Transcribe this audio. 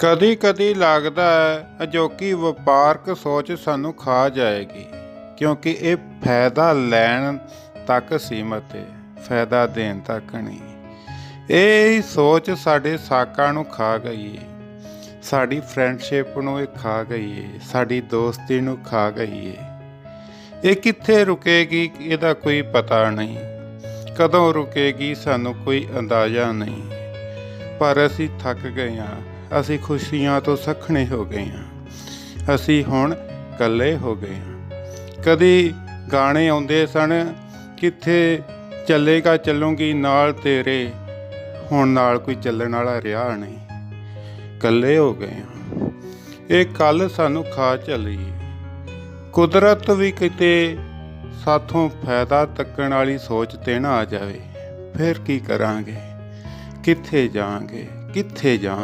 ਕਦੀ ਕਦੀ ਲੱਗਦਾ ਹੈ, ਅਜੋਕੀ ਵਪਾਰਕ ਸੋਚ ਸਾਨੂੰ ਖਾ ਜਾਏਗੀ, ਕਿਉਂਕਿ ਇਹ ਫਾਇਦਾ ਲੈਣ ਤੱਕ ਸੀਮਤ ਹੈ, ਫਾਇਦਾ ਦੇਣ ਤੱਕ ਨਹੀਂ। ਇਹ ਸੋਚ ਸਾਡੇ ਸਾਕਾਂ ਨੂੰ ਖਾ ਗਈ ਹੈ, ਸਾਡੀ ਫਰੈਂਡਸ਼ਿਪ ਨੂੰ ਇਹ ਖਾ ਗਈ ਹੈ, ਸਾਡੀ ਦੋਸਤੀ ਨੂੰ ਖਾ ਗਈ ਹੈ। ਇਹ ਕਿੱਥੇ ਰੁਕੇਗੀ, ਇਹਦਾ ਕੋਈ ਪਤਾ ਨਹੀਂ, ਕਦੋਂ ਰੁਕੇਗੀ ਸਾਨੂੰ ਕੋਈ ਅੰਦਾਜ਼ਾ ਨਹੀਂ, ਪਰ ਅਸੀਂ ਥੱਕ ਗਏ ਹਾਂ। ਅਸੀਂ ਖੁਸ਼ੀਆਂ ਤੋਂ ਸਖਣੇ ਹੋ ਗਏ ਹਾਂ। ਅਸੀਂ ਹੁਣ ਇਕੱਲੇ ਹੋ ਗਏ ਹਾਂ। ਕਦੀ ਗਾਣੇ ਆਉਂਦੇ ਸਨ, ਕਿੱਥੇ ਚੱਲੇਗਾ ਚੱਲੂਗੀ ਨਾਲ ਤੇਰੇ, ਹੁਣ ਨਾਲ ਕੋਈ ਚੱਲਣ ਵਾਲਾ ਰਿਹਾ ਨਹੀਂ। ਇਕੱਲੇ ਹੋ ਗਏ ਹਾਂ। ਇਹ ਕੱਲ ਸਾਨੂੰ ਖਾ ਚੱਲੀ। ਕੁਦਰਤ ਵੀ ਕਿਤੇ ਸਾਥੋਂ ਫਾਇਦਾ ਤੱਕਣ ਵਾਲੀ ਸੋਚ ਤੇ ਨਾ ਆ ਜਾਵੇ। ਫਿਰ ਕੀ ਕਰਾਂਗੇ? ਕਿੱਥੇ ਜਾਾਂਗੇ? ਕਿੱਥੇ ਜਾ